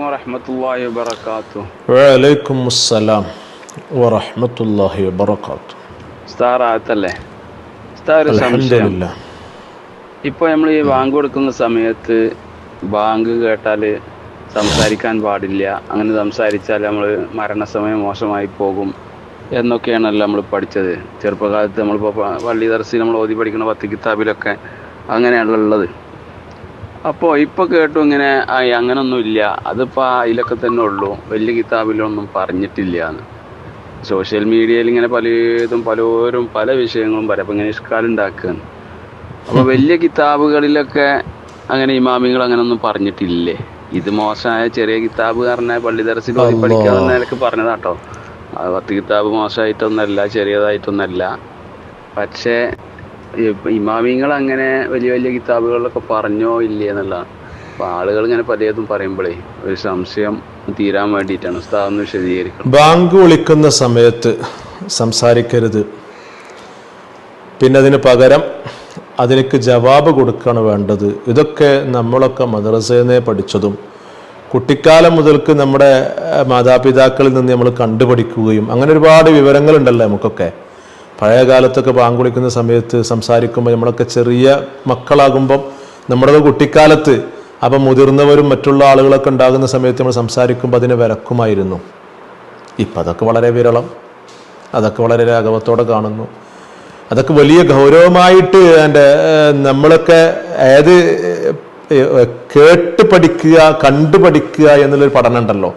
വറഹമത്തല്ലാഹി വബർക്കാത്തു വലൈക്കും അസ്സലാം സംശയം. ഇപ്പോൾ നമ്മൾ ഈ ബാങ്ക് കൊടുക്കുന്ന സമയത്ത് ബാങ്ക് കേട്ടാൽ സംസാരിക്കാൻ പാടില്ല. അങ്ങനെ സംസാരിച്ചാൽ നമ്മൾ മരണസമയം മോശമായി പോകും എന്നൊക്കെയാണല്ലോ നമ്മൾ പഠിച്ചത്. ചെറുപ്പകാലത്ത് നമ്മളിപ്പോൾ പള്ളി ദർശി നമ്മൾ ഓതി പഠിക്കുന്ന പത്ത് കിതാബിലൊക്കെ അങ്ങനെയാണല്ലോ ഉള്ളത്. അപ്പോൾ ഇപ്പോൾ കേട്ടു ഇങ്ങനെ അങ്ങനൊന്നും ഇല്ല അതിപ്പോൾ അതിലൊക്കെ തന്നെ ഉള്ളൂ. വലിയ കിതാബിലൊന്നും പറഞ്ഞിട്ടില്ല എന്ന് സോഷ്യൽ മീഡിയയിൽ ഇങ്ങനെ പലതും പലരും പല വിഷയങ്ങളും പറയും. അപ്പോൾ ഇങ്ങനെ ഇഷ്കാലുണ്ടാക്കുകയാണ് അപ്പോൾ വലിയ കിതാബുകളിലൊക്കെ അങ്ങനെ ഇമാമികൾ അങ്ങനെ ഒന്നും പറഞ്ഞിട്ടില്ലേ? ഇത് മോശമായ ചെറിയ കിതാബ് പറഞ്ഞാൽ പള്ളി ദർസിൽ പോയി പഠിക്കാവുന്ന നിലയ്ക്ക് പറഞ്ഞതാട്ടോ. പത്ത് കിതാബ് മോശമായിട്ടൊന്നല്ല ചെറിയതായിട്ടൊന്നല്ല. പക്ഷേ ഇമാമിങ്ങൾ അങ്ങനെ വലിയ വലിയ കിതാബുകളിലൊക്കെ പറഞ്ഞോ ഇല്ലേ എന്നുള്ളതാണ് അപ്പൊ ആളുകൾ ഇങ്ങനെ പലതും പറയുമ്പോഴേ ഒരു സംശയം തീരാൻ വേണ്ടിയിട്ടാണ് ഒന്ന് വിശദീകരിക്കണം. ബാങ്ക് വിളിക്കുന്ന സമയത്ത് സംസാരിക്കരുത്. പിന്നെ അതിന് പകരം അതിലേക്ക് ജവാബ് കൊടുക്കുകയാണ് വേണ്ടത്. ഇതൊക്കെ നമ്മളൊക്കെ മദ്രസയിൽ നിന്നേ പഠിച്ചതും കുട്ടിക്കാലം മുതൽക്ക് നമ്മുടെ മാതാപിതാക്കളിൽ നിന്ന് നമ്മൾ കണ്ടുപഠിക്കുകയും അങ്ങനെ ഒരുപാട് വിവരങ്ങളുണ്ടല്ലോ നമുക്കൊക്കെ. പഴയ കാലത്തൊക്കെ പാങ്കുളിക്കുന്ന സമയത്ത് സംസാരിക്കുമ്പോൾ നമ്മളൊക്കെ ചെറിയ മക്കളാകുമ്പം നമ്മുടെ കുട്ടിക്കാലത്ത് അപ്പം മുതിർന്നവരും മറ്റുള്ള ആളുകളൊക്കെ ഉണ്ടാകുന്ന സമയത്ത് നമ്മൾ സംസാരിക്കുമ്പോൾ അതിനെ വിലക്കുമായിരുന്നു. ഇപ്പം അതൊക്കെ വളരെ വിരളം. അതൊക്കെ വളരെ രാഘവത്തോടെ കാണുന്നു. അതൊക്കെ വലിയ ഗൗരവമായിട്ട് എന്റെ നമ്മളൊക്കെ ഏത് കേട്ട് പഠിക്കുക കണ്ടു പഠിക്കുക എന്നുള്ളൊരു പഠനം ഉണ്ടല്ലോ.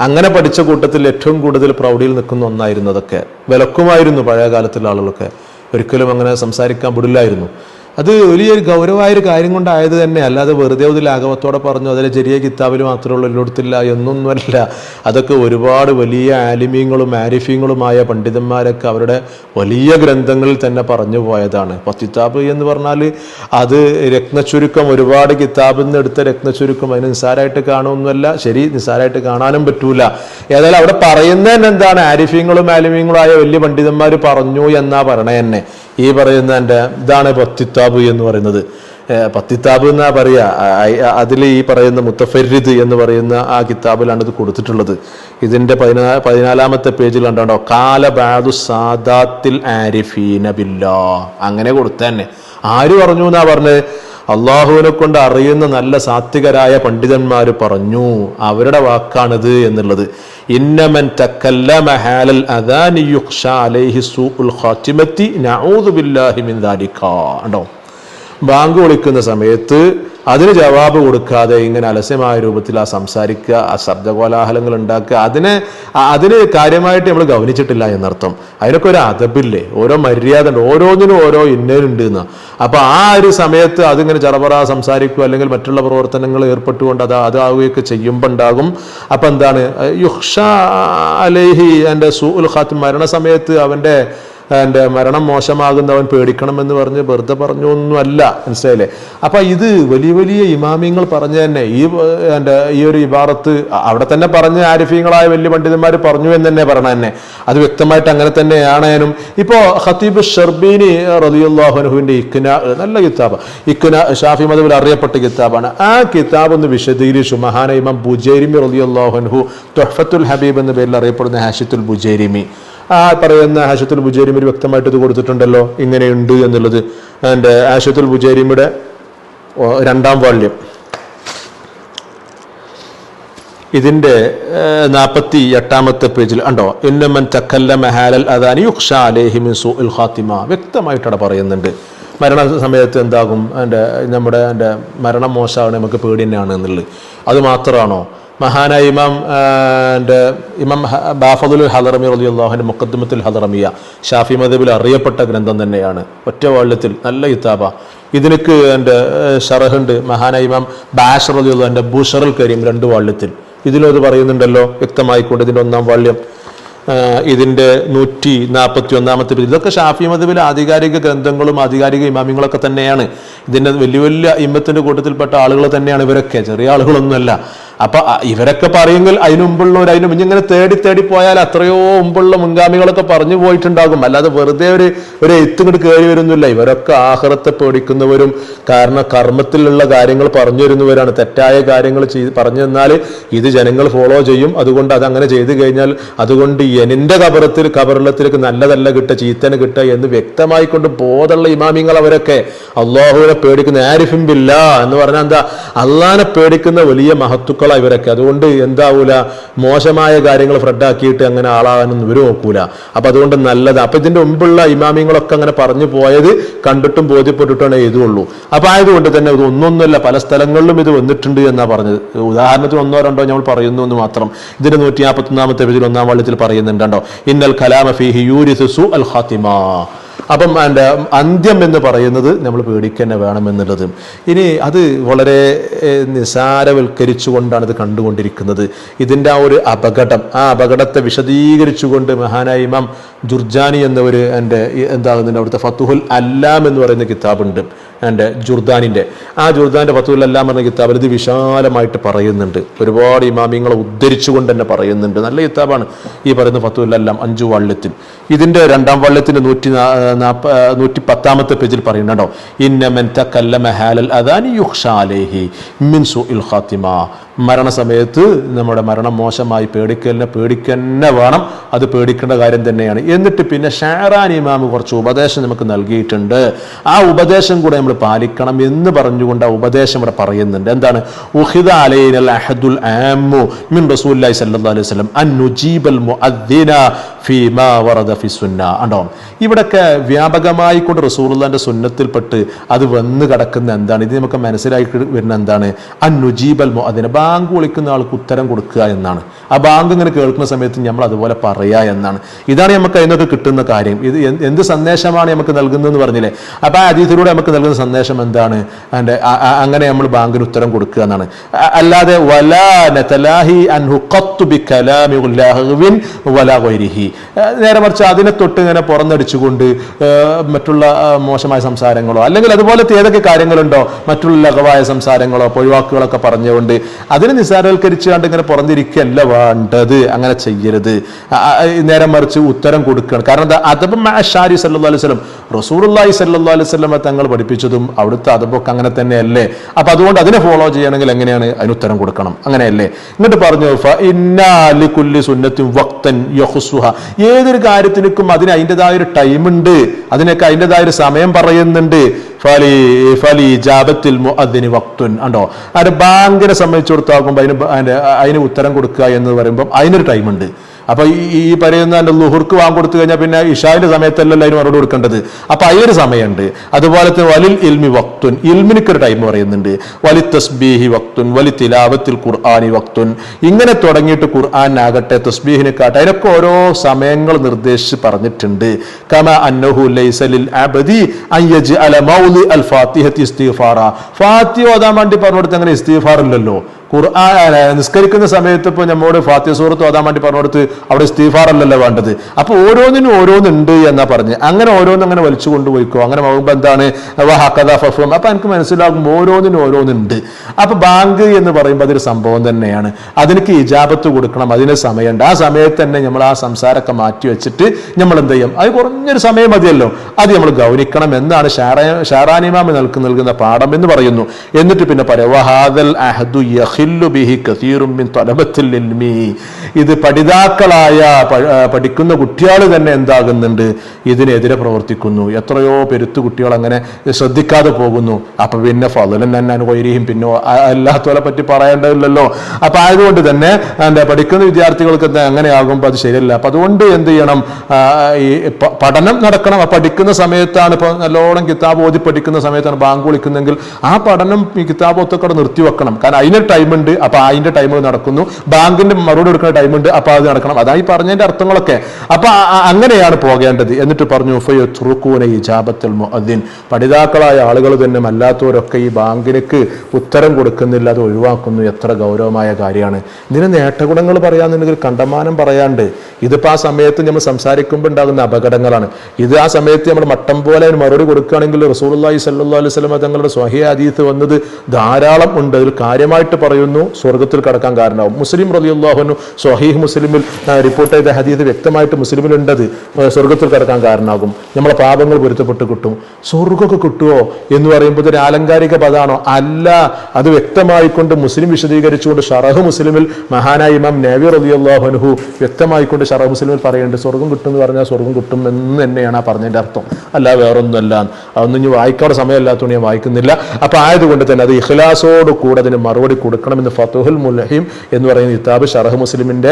അങ്ങനെ പഠിച്ച കൂട്ടത്തിൽ ഏറ്റവും കൂടുതൽ പ്രൗഢിയിൽ നിൽക്കുന്ന ഒന്നായിരുന്നു അതൊക്കെ വിലക്കുമായിരുന്നു പഴയ കാലത്തുള്ള ആളുകളൊക്കെ. ഒരിക്കലും അങ്ങനെ സംസാരിക്കാൻ വിടില്ലായിരുന്നു. അത് വലിയൊരു ഗൗരവമായ ഒരു കാര്യം കൊണ്ടായത് തന്നെ. അല്ലാതെ വെറുതെ ഒരു ലാഘവത്തോടെ പറഞ്ഞു അതിലെ ചെറിയ കിതാബിൽ ഉള്ളൂ എല്ലായിടത്തില്ല എന്നൊന്നുമല്ല അതൊക്കെ ഒരുപാട് വലിയ ആലിമീങ്ങളും ആരിഫീങ്ങളുമായ പണ്ഡിതന്മാരൊക്കെ അവരുടെ വലിയ ഗ്രന്ഥങ്ങളിൽ തന്നെ പറഞ്ഞു പോയതാണ്. പത്തിത്താബ് എന്ന് പറഞ്ഞാൽ അത് രത്നച്ചുരുക്കം ഒരുപാട് കിതാബിൽ നിന്ന് എടുത്ത രത്നച്ചുരുക്കം. അതിന് നിസ്സാരമായിട്ട് കാണുമെന്നല്ല ശരി നിസ്സാരമായിട്ട് കാണാനും പറ്റൂല. ഏതായാലും അവിടെ പറയുന്നതന്നെ എന്താണ്? ആരിഫീങ്ങളും ആലിമീങ്ങളുമായ വലിയ പണ്ഡിതന്മാർ പറഞ്ഞു എന്നാ പറയണേ തന്നെ. ഈ പറയുന്ന എന്റെ ഇതാണ് പത്തിത്താബ് എന്ന് പറയുന്നത്. പത്തിത്താബ് എന്നാ പറയുക അതിൽ ഈ പറയുന്ന മുത്തഫരിദ് എന്ന് പറയുന്ന ആ കിതാബിലാണ് ഇത് കൊടുത്തിട്ടുള്ളത്. ഇതിന്റെ പതിനാ പതിനാലാമത്തെ പേജിൽ കണ്ടോ കാല ബാദു സാദാത്തിൽ ആരിഫീന ബില്ലാ. അങ്ങനെ കൊടുത്തന്നെ. ആര് പറഞ്ഞു എന്നാ പറഞ്ഞത് അള്ളാഹുവിനെ കൊണ്ട് അറിയുന്ന നല്ല സാത്വികരായ പണ്ഡിതന്മാർ പറഞ്ഞു. അവരുടെ വാക്കാണിത് എന്നുള്ളത്. ഇന്നമൻ ഹാലൽ അലൈഹി നഊദു ബില്ലാഹി മിൻ ദാലിക. കണ്ടോ? ബാങ്ക് വിളിക്കുന്ന സമയത്ത് അതിന് ജവാബ് കൊടുക്കാതെ ഇങ്ങനെ അലസ്യമായ രൂപത്തിൽ ആ സംസാരിക്കുക ആ ശബ്ദകോലാഹലങ്ങൾ ഉണ്ടാക്കുക അതിനെ അതിന് കാര്യമായിട്ട് നമ്മൾ ഗവനിച്ചിട്ടില്ല എന്നർത്ഥം. അതിനൊക്കെ ഒരു അതബില്ലേ ഓരോ മര്യാദ ഉണ്ട്. ഓരോന്നിനും ഓരോ ഇന്നലുണ്ട് എന്ന്. അപ്പൊ ആ ഒരു സമയത്ത് അതിങ്ങനെ ചറപറ സംസാരിക്കുക അല്ലെങ്കിൽ മറ്റുള്ള പ്രവർത്തനങ്ങൾ ഏർപ്പെട്ടുകൊണ്ട് അത് അതാവുകയൊക്കെ ചെയ്യുമ്പോൾ ഉണ്ടാകും. അപ്പൊ എന്താണ്? യുഹ്ഷ അലേഹി എന്റെ സുൽഹാത്ത് ഖാത്തിം മരണസമയത്ത് അവന്റെ എന്റെ മരണം മോശമാകുന്നവൻ പേടിക്കണമെന്ന് പറഞ്ഞ് വെറുതെ പറഞ്ഞു ഒന്നുമല്ല മനസ്സിലായില്ലേ? അപ്പം ഇത് വലിയ വലിയ ഇമാമിങ്ങൾ പറഞ്ഞു തന്നെ ഈ എന്റെ ഈ ഒരു ഇബാറത്ത് അവിടെ തന്നെ പറഞ്ഞ ആരിഫീങ്ങളായ വലിയ പണ്ഡിതന്മാർ പറഞ്ഞു എന്ന് തന്നെ പറഞ്ഞ തന്നെ. അത് വ്യക്തമായിട്ട് അങ്ങനെ തന്നെയാണേനും. ഇപ്പോൾ ഖത്തീബ് ഷർബീനി റലിയുല്ലാഹുനുഹുവിന്റെ ഇക്ന നല്ല കിതാബ്. ഇക്ന ഷാഫി മതബിൽ അറിയപ്പെട്ട കിതാബാണ്. ആ കിതാബ് ഒന്ന് വിശദീകരിച്ചു മഹാന ഇമാം ബുജേരിമി റലിയുല്ലാഹുൻഹു തൊഹഫത്തുൽ ഹബീബ് എന്ന പേരിൽ അറിയപ്പെടുന്ന ഹാഷിത്തുൽ ബുജൈരിമി. ആ പറയുന്ന ആശത്തുൽ ബുജേരിമിൽ വ്യക്തമായിട്ട് ഇത് കൊടുത്തിട്ടുണ്ടല്ലോ. ഇങ്ങനെയുണ്ട് എന്നുള്ളത്. എന്റെ ആശത്തുൽ ബുജേരിമിയുടെ രണ്ടാം വാള്യം ഇതിന്റെ നാൽപ്പത്തി എട്ടാമത്തെ പേജിൽ ഉണ്ടോ ഇന്നമൻ തക്കല്ല മെഹാലൽ അദാനി യുക്ഷ അലേഹി മിൻ സൂഇൽ ഖാത്തിമ. വ്യക്തമായിട്ട് അവിടെ പറയുന്നുണ്ട്. മരണ സമയത്ത് എന്താകും? എന്റെ നമ്മുടെ എന്റെ മരണം മോശമാണ് നമുക്ക് പേടി തന്നെയാണ് എന്നുള്ളത്. അത് മാത്രമാണോ? മഹാനായ ഇമാം ഇമാം ബാഫദുൽ ഹലറമി അലി അള്ളാഹുന്റെ മുക്കദ്മത്തുൽ ഹലറമിയ ഷാഫി മദബിൽ അറിയപ്പെട്ട ഗ്രന്ഥം തന്നെയാണ്. ഒറ്റ വാള്യത്തിൽ നല്ല ഇത്താബ ഇതിനക്ക് എന്റെ ഷറഹുണ്ട്. മഹാനായ ഇമാം ബാഷർ അലി അള്ളാഹ് എന്റെ കരീം രണ്ട് വാള്യത്തിൽ. ഇതിലും അത് പറയുന്നുണ്ടല്ലോ വ്യക്തമായിക്കൊണ്ട് ഇതിന്റെ ഒന്നാം വാള്യം. ഇതിന്റെ നൂറ്റി നാൽപ്പത്തി ഒന്നാമത്തെ ഇതൊക്കെ ഷാഫി മതബിലെ ആധികാരിക ഗ്രന്ഥങ്ങളും ആധികാരിക ഇമാമിങ്ങളൊക്കെ തന്നെയാണ്. ഇതിന്റെ വലിയ വലിയ ഇമ്മത്തിന്റെ കൂട്ടത്തിൽപ്പെട്ട ആളുകൾ തന്നെയാണ് ഇവരൊക്കെ. ചെറിയ ആളുകളൊന്നുമല്ല. അപ്പൊ ഇവരൊക്കെ പറയുമെങ്കിൽ അതിന് മുമ്പുള്ളവർ അതിന് മുന്നേ ഇങ്ങനെ തേടി തേടി പോയാൽ അത്രയോ മുമ്പുള്ള മുൻഗാമികളൊക്കെ പറഞ്ഞു പോയിട്ടുണ്ടാകും. അല്ലാതെ വെറുതെ ഒരു ഒരു എഴുത്ത് കയറി വരുന്നില്ല. ഇവരൊക്കെ ആഹ്റത്തെ പേടിക്കുന്നവരും കാരണം കർമ്മത്തിലുള്ള കാര്യങ്ങൾ പറഞ്ഞു വരുന്നവരാണ് തെറ്റായ കാര്യങ്ങൾ ചെയ്ത് പറഞ്ഞു തന്നാൽ ഇത് ജനങ്ങൾ ഫോളോ ചെയ്യും. അതുകൊണ്ട് അത് അങ്ങനെ ചെയ്തു കഴിഞ്ഞാൽ അതുകൊണ്ട് എന്റെ കബറത്തിൽ കബറിലത്തിലേക്ക് നല്ലതല്ല കിട്ടുക ചീത്തന് കിട്ടുക എന്ന് വ്യക്തമായി കൊണ്ട് ബോധമുള്ള ഇമാമിങ്ങൾ അവരൊക്കെ അള്ളാഹുവിനെ പേടിക്കുന്ന ആരിഫിംബില്ല എന്ന് പറഞ്ഞാൽ എന്താ? അള്ളാഹിനെ പേടിക്കുന്ന വലിയ മഹത്തുക്കളാണ് ഇവരൊക്കെ. അതുകൊണ്ട് എന്താവൂല മോശമായ കാര്യങ്ങൾ ഫ്രഡാക്കിയിട്ട് അങ്ങനെ ആളാകാനൊന്നും ഇവർ നോക്കൂല. അപ്പൊ അതുകൊണ്ട് നല്ലത്. അപ്പൊ ഇതിന്റെ മുമ്പുള്ള ഇമാമിങ്ങളൊക്കെ അങ്ങനെ പറഞ്ഞു പോയത് കണ്ടിട്ടും ബോധ്യപ്പെട്ടിട്ടാണ് എഴുതുള്ളൂ അപ്പൊ ആയതുകൊണ്ട് തന്നെ ഇത് ഒന്നൊന്നുമല്ല പല സ്ഥലങ്ങളിലും ഇത് വന്നിട്ടുണ്ട് എന്നാ പറഞ്ഞത്. ഉദാഹരണത്തിന് ഒന്നോ രണ്ടോ നമ്മൾ പറയുന്നു എന്ന് മാത്രം. ഇതിന്റെ നൂറ്റി നാൽപ്പത്തി ഒന്നാമത്തെ പേജിൽ ഒന്നാം വള്ളത്തിൽ പറയുന്നുണ്ടോ ഇന്നൽ കലാമ ഫീഹി യൂരിസു അൽ ഖാത്തിമ. അപ്പം എന്റെ അന്ത്യം എന്ന് പറയുന്നത് നമ്മൾ പേടിക്കന്നെ വേണമെന്നുള്ളത്. ഇനി അത് വളരെ നിസാരവൽക്കരിച്ചു നിസാരവൽക്കരിച്ചുകൊണ്ടാണ് ഇത് കണ്ടുകൊണ്ടിരിക്കുന്നത്. ഇതിന്റെ ആ ഒരു അപകടം ആ അപകടത്തെ വിശദീകരിച്ചുകൊണ്ട് മഹാനായ ഇമാം ജുർജാനി എന്നവർ എന്റെ എന്താകുന്നുണ്ട് അവിടുത്തെ ഫത്തുഹുൽ അല്ലാം എന്ന് പറയുന്ന കിതാബുണ്ട്. എന്റെ ജുർദാനിന്റെ. ആ ജുർദാന്റെ ഫത്തുഹുൽ പറഞ്ഞ കിതാബിൽ ഇത് വിശാലമായിട്ട് പറയുന്നുണ്ട്. ഒരുപാട് ഇമാമിങ്ങളെ ഉദ്ധരിച്ചുകൊണ്ട് തന്നെ പറയുന്നുണ്ട്. നല്ല കിതാബാണ് ഈ പറയുന്ന ഫത്തുഹുൽ അല്ലാം അഞ്ചു വള്ളത്തിൽ. ഇതിന്റെ രണ്ടാം വള്ളത്തിന്റെ നൂറ്റി നാപ്പ നൂറ്റി പത്താമത്തെ പേജിൽ പറയുന്നുണ്ടോ? ഇന്നമൻ തക്കല്ലമ ഹാലൽ അദാനി യുക്ഷാലേഹി മിൻ ഇൽ ഖാത്തിമ. മരണസമയത്ത് നമ്മുടെ മരണം മോശമായി പേടിക്കലിനെ പേടിക്കന്നെ വേണം. അത് പേടിക്കേണ്ട കാര്യം തന്നെയാണ്. എന്നിട്ട് പിന്നെ ഷാറാൻ ഇമാമ് കുറച്ച് ഉപദേശം നമുക്ക് നൽകിയിട്ടുണ്ട്. ആ ഉപദേശം കൂടെ നമ്മൾ പാലിക്കണം എന്ന് പറഞ്ഞുകൊണ്ട് ആ ഉപദേശം ഇവിടെ പറയുന്നുണ്ട്. എന്താണ്? ഉഹിദ അലൈനൽ അഹദുൽ ആമു മിൻ റസൂലുള്ളാഹി സല്ലല്ലാഹു അലൈഹി വസല്ലം അൻ നുജീബൽ മുഅദ്ദിന ഫീമാ വറദ ഫി സുന്ന. ഉണ്ടോ ഇവിടൊക്കെ വ്യാപകമായി കൊണ്ട് റസൂലുള്ളാന്റെ സുന്നത്തിൽപ്പെട്ട് അത് വന്ന് കിടക്കുന്ന എന്താണ്? ഇത് നമുക്ക് മനസ്സിലാക്കി വരുന്ന എന്താണ്? അൻ മോ അതിനെ ബാങ്ക് വിളിക്കുന്ന ആൾക്ക് ഉത്തരം കൊടുക്കുക എന്നാണ്. ആ ബാങ്ക് ഇങ്ങനെ കേൾക്കുന്ന സമയത്ത് നമ്മൾ അതുപോലെ പറയുക എന്നാണ്. ഇതാണ് നമുക്ക് അതിനൊക്കെ കിട്ടുന്ന കാര്യം. ഇത് എന്ത് സന്ദേശമാണ് നമുക്ക് നൽകുന്നതെന്ന് പറഞ്ഞില്ലേ? അപ്പൊ ആ അതീതിലൂടെ നമുക്ക് നൽകുന്ന സന്ദേശം എന്താണ്? അതിന്റെ അങ്ങനെ നമ്മൾ ബാങ്കിന് ഉത്തരം കൊടുക്കുക എന്നാണ്. അല്ലാതെ വലാ നതലാഹി അൻഹു കത്തുബി ലഹ്വിൻ വലാ ഏഹ് നേരെ മറിച്ച് അതിനെ തൊട്ട് ഇങ്ങനെ പുറന്നടിച്ചുകൊണ്ട് മറ്റുള്ള മോശമായ സംസാരങ്ങളോ അല്ലെങ്കിൽ അതുപോലത്തെ ഏതൊക്കെ കാര്യങ്ങളുണ്ടോ മറ്റുള്ള ലഘവായ സംസാരങ്ങളോ പൊഴിവാക്കുകളൊക്കെ പറഞ്ഞുകൊണ്ട് അതിനെ നിസ്സാരവൽക്കരിച്ചുകൊണ്ട് ഇങ്ങനെ പുറന്നിരിക്കുകയല്ല വേണ്ടത്. അങ്ങനെ ചെയ്യരുത്. നേരെ മറിച്ച് ഉത്തരം കൊടുക്കണം. കാരണം എന്താ? അതബ് ഷാരി സല്ലു അലൈഹി സ്വലം റസൂറുല്ലാഹി സല്ലു അലൈഹി സ്വലമ തങ്ങൾ പഠിപ്പിച്ചതും അവിടുത്തെ അതബൊക്കെ അങ്ങനെ തന്നെയല്ലേ? അപ്പൊ അതുകൊണ്ട് അതിനെ ഫോളോ ചെയ്യണമെങ്കിൽ എങ്ങനെയാണ്? അതിന് ഉത്തരം കൊടുക്കണം. അങ്ങനെയല്ലേ? എന്നിട്ട് പറഞ്ഞു ഇന്നാലി കുല്ലി സുന്നത്തും വക്തൻ യഹുസുഹ യഖ്സുഹ." ഏതൊരു കാര്യത്തിനും അതിന് അതിന്റെതായ ഒരു ടൈം ഉണ്ട് അതിനൊക്കെ അതിന്റെതായ ഒരു സമയം പറയുന്നുണ്ട്. ഫലി ഫലി ജാബത്തിൽ മുഅദ്ദിനി വക്തുൻ ഉണ്ടോ അത് ബാങ്കിനെ സംബന്ധിച്ചിടത്താകുമ്പോൾ അതിന് അതിന് അതിന് ഉത്തരം കൊടുക്കുക എന്ന് പറയുമ്പോൾ അതിനൊരു ടൈമുണ്ട്. അപ്പൊ ഈ പറയുന്ന ലുഹുർക്ക് വാങ്ങി കൊടുത്തു കഴിഞ്ഞാൽ പിന്നെ ഇഷാവിന്റെ സമയത്തല്ലല്ലോ അതിന് മറുപടി കൊടുക്കേണ്ടത്. അപ്പൊ അതിനൊരു സമയമുണ്ട്. അതുപോലെ തന്നെ വലിൽ ഇൽമി വക്തുൻ. ഇൽമിനിക്ക് ഒരു ടൈം പറയുന്നുണ്ട്. വലി തസ്ബീഹി വക്തുൻ വലി തിലാവത്തിൽ ഖുർആാനി വക്തുൻ. ഇങ്ങനെ തുടങ്ങിയിട്ട് ഖുർആാനാകട്ടെ തസ്ബീഹിനെക്കാട്ടെ അതിനൊക്കെ ഓരോ സമയങ്ങൾ നിർദ്ദേശിച്ച് പറഞ്ഞിട്ടുണ്ട്. കമ അന്നഹു ലൈസലിൽ അയ്യജ് അല മൗലി അൽ ഫാത്തിഹത്തി ഇസ്തിഗ്ഫാറ. ഫാത്തി ഓതാൻ വേണ്ടി പറഞ്ഞുകൊടുത്ത് അങ്ങനെ ഇസ്തിഗ്ഫാർ ഇല്ലല്ലോ. ഖുർആൻ നിസ്കരിക്കുന്ന സമയത്ത് ഇപ്പോൾ നമ്മോട് ഫാത്തിഹ സൂറത്ത് ഓതാൻ വേണ്ടി പറഞ്ഞുകൊടുത്ത് അവിടെ ഇസ്തിഗ്ഫാർ അല്ലല്ലോ വേണ്ടത്. അപ്പൊ ഓരോന്നിനും ഓരോന്നുണ്ട് എന്നാ പറഞ്ഞ്. അങ്ങനെ ഓരോന്നും അങ്ങനെ വലിച്ചു കൊണ്ടുപോയിക്കോ അങ്ങനെ ആകുമ്പോൾ എന്താണ്? വഹക്കഥ ഫഫും. അപ്പൊ എനിക്ക് മനസ്സിലാകും ഓരോന്നിനും ഓരോന്നുണ്ട്. അപ്പൊ ബാങ്ക് എന്ന് പറയുമ്പോൾ അതൊരു സംഭവം തന്നെയാണ്. അതിനക്ക് ഇജാബത്ത് കൊടുക്കണം. അതിന് സമയമുണ്ട്. ആ സമയത്ത് തന്നെ നമ്മൾ ആ സംസാരമൊക്കെ മാറ്റി വെച്ചിട്ട് നമ്മൾ എന്ത് ചെയ്യും? അത് കുറഞ്ഞൊരു സമയം മതിയല്ലോ. അത് നമ്മൾ ഗൗനിക്കണം എന്നാണ് ഷാറാനിമാമി നൽകുന്ന പാഠം എന്ന് പറയുന്നു. എന്നിട്ട് പിന്നെ പറയാം അഹദു ബിഹി ഇത് പഠിതാക്കളായ പഠിക്കുന്ന കുട്ടികൾ തന്നെ എന്താകുന്നുണ്ട്? ഇതിനെതിരെ പ്രവർത്തിക്കുന്നു. എത്രയോ പെരുത്തു കുട്ടികൾ അങ്ങനെ ശ്രദ്ധിക്കാതെ പോകുന്നു. അപ്പൊ പിന്നെ ഫലൻ തന്നെ അനുവൈരിയും പിന്നെ അല്ലാത്തവരെ പറ്റി പറയേണ്ടതില്ലല്ലോ. അപ്പൊ ആയതുകൊണ്ട് തന്നെ എന്താ പഠിക്കുന്ന വിദ്യാർത്ഥികൾക്ക് അങ്ങനെ ആകുമ്പോൾ അത് ശരിയല്ല. അപ്പൊ അതുകൊണ്ട് എന്ത് ചെയ്യണം? ഈ പഠനം നടക്കണം. പഠിക്കുന്ന സമയത്താണ് ഇപ്പൊ നല്ലോണം കിതാബ് ഓതി പഠിക്കുന്ന സമയത്താണ് ബാങ്ക് വിളിക്കുന്നെങ്കിൽ ആ പഠനം ഈ കിതാബ് ഒത്തൊക്കെ നിർത്തിവെക്കണം. കാരണം അതിന് ടൈം ഉണ്ട്. അപ്പൊ അതിന്റെ ടൈം നടക്കുന്നു. ബാങ്കിന്റെ മറുപടി കൊടുക്കുന്ന ടൈമുണ്ട് അപ്പൊ അത് നടക്കണം. അതാ ഈ പറഞ്ഞതിന്റെ അർത്ഥങ്ങളൊക്കെ. അപ്പൊ അങ്ങനെയാണ് പോകേണ്ടത്. എന്നിട്ട് പറഞ്ഞു ഫയത്രുക്കൂന ഇജാബത്തുൽ മുഅദ്ദിൻ. പഠിതാക്കളായ ആളുകൾ തന്നെ അല്ലാത്തവരൊക്കെ ഈ ബാങ്കിലേക്ക് ഉത്തരം കൊടുക്കുന്നില്ല. അത് ഒഴിവാക്കുന്നു. എത്ര ഗൗരവമായ കാര്യമാണ്. ഇതിന് നേട്ടഗുണങ്ങൾ പറയാന്നുണ്ടെങ്കിൽ കണ്ടമാനം പറയാണ്ട് ഇതിപ്പോ ആ സമയത്ത് നമ്മൾ സംസാരിക്കുമ്പോൾ ഉണ്ടാകുന്ന അപകടങ്ങളാണ്. ഇത് ആ സമയത്ത് നമ്മൾ മട്ടം പോലെ മറുപടി കൊടുക്കുകയാണെങ്കിൽ റസൂൽ സ്വല്ലല്ലാഹു അലൈഹി വസല്ലം തങ്ങളുടെ സ്വഹീ അതീത്ത് വന്നത് ധാരാളം ഉണ്ട്. അതിൽ കാര്യമായിട്ട് പറയുന്നു. പറയുന്നു സ്വർഗത്തിൽ കടക്കാൻ കാരണമാവും. മുസ്ലിം റലിയുള്ളാഹുനു സ്വഹീഹ് മുസ്ലിമിൽ റിപ്പോർട്ട് ചെയ്ത ഹദീദ് വ്യക്തമായിട്ട് മുസ്ലിമിലുണ്ടത് സ്വർഗത്തിൽ കടക്കാൻ കാരണമാകും. നമ്മളെ പാപങ്ങൾ പൊരുത്തപ്പെട്ട് കിട്ടും. സ്വർഗമൊക്കെ കിട്ടുമോ എന്ന് പറയുമ്പോൾ ഒരു ആലങ്കാരിക പദാണോ? അല്ല. അത് വ്യക്തമായിക്കൊണ്ട് മുസ്ലിം വിശദീകരിച്ചുകൊണ്ട് ഷറഹ് മുസ്ലിമിൽ മഹാനായ ഇമാം നബി റലിയുള്ളാഹുനുഹു വ്യക്തമായിക്കൊണ്ട് ഷറഹ് മുസ്ലിമിൽ പറയുന്നുണ്ട് സ്വർഗം കിട്ടും എന്ന് പറഞ്ഞാൽ സ്വർഗം കിട്ടും എന്ന് തന്നെയാണ് ആ പറഞ്ഞതിന്റെ അർത്ഥം. അല്ല വേറൊന്നുമല്ല. അതൊന്നും ഇനി വായിക്കാനുള്ള സമയമില്ലാത്തതുകൊണ്ട് ഞാൻ വായിക്കുന്നില്ല. അപ്പൊ ആയതുകൊണ്ട് തന്നെ അത് ഇഖ്ലാസോട് കൂടെ അതിന് മറുപടി കൊടുക്കണമെന്ന് ഫത്തുഹുൽ മുലഹിം എന്ന് പറയുന്ന കിതാബ് ഷറഹ് മുസ്ലിമിന്റെ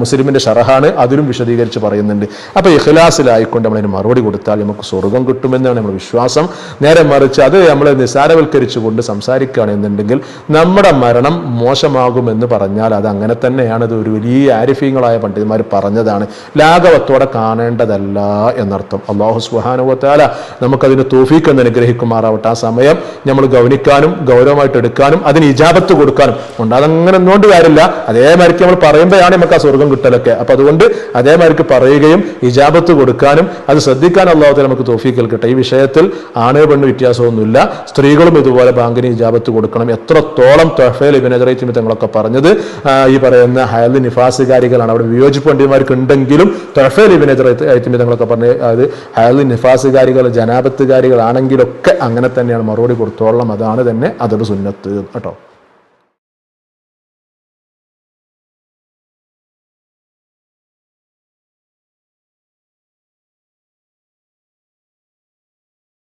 മുസ്ലിമിന്റെ ഷറഹാണ് അതിലും വിശദീകരിച്ച് പറയുന്നുണ്ട്. അപ്പോൾ ഇഖ്ലാസിലായിക്കൊണ്ട് നമ്മളതിന് മറുപടി കൊടുത്താൽ നമുക്ക് സ്വർഗം കിട്ടുമെന്നാണ് നമ്മുടെ വിശ്വാസം. നേരെ മറിച്ച് അത് നമ്മൾ നിസ്സാരവൽക്കരിച്ചുകൊണ്ട് സംസാരിക്കുകയാണെന്നുണ്ടെങ്കിൽ നമ്മുടെ മരണം മോശമാകുമെന്ന് പറഞ്ഞാൽ അത് അങ്ങനെ തന്നെയാണ്. അത് ഒരു വലിയ ആരിഫീങ്ങളായ പണ്ഡിതന്മാർ പറഞ്ഞതാണ്. ലാഘവത്തോടെ കാണേണ്ടതല്ല എന്നർത്ഥം. അള്ളാഹു സുഹാനുവത്താല നമുക്കതിന് തോഫീക്ക് എന്ന് അനുഗ്രഹിക്കുമാറാവട്ടെ. ആ സമയം നമ്മൾ ഗൗനിക്കാനും ഗൗരവമായിട്ട് എടുക്കാനും അതിന് ഇജാബത്ത് കൊടുക്കാനും ഉണ്ട് അതങ്ങനെ ഒന്നുകൊണ്ട് കാര്യമില്ല. അതേമാതിരിക്ക് നമ്മൾ പറയുമ്പോഴാണ് നമുക്ക് ആ സ്വർഗം കിട്ടലൊക്കെ. അപ്പൊ അതുകൊണ്ട് അതേമാതിരിക്ക് പറയുകയും ഇജാബത്ത് കൊടുക്കാനും അത് ശ്രദ്ധിക്കാൻ അള്ളാഹത്തിൽ നമുക്ക് തോഫീ കേൾക്കട്ടെ ഈ വിഷയത്തിൽ ആണ് പെണ്ണ് വ്യത്യാസമൊന്നുമില്ല. സ്ത്രീകളും ഇതുപോലെ ബാങ്കിന് ഇജാബത്ത് കൊടുക്കണം. എത്രത്തോളം തൊഫേൽ ഇബിനജറൈറ്റിമി തങ്ങളൊക്കെ പറഞ്ഞത്. ഈ പറയുന്ന ഹയൽ നിഫാസുകാരികളാണ്. അവിടെ വിയോജിപ്പ് പണ്ഡിതന്മാർക്ക് ഉണ്ടെങ്കിലും തൊഫേൽ ഇബിനജറൈറ്റിമി തങ്ങളൊക്കെ പറഞ്ഞ് അത് ഹയൽ നിഫാസുകാരികൾ ജനാപത്തുകാരികളാണെങ്കിലൊക്കെ അങ്ങനെ തന്നെയാണ് മറുപടി കൊടുത്തോളം അതാണ് തന്നെ അതൊരു സുന്നത്ത്. കേട്ടോ.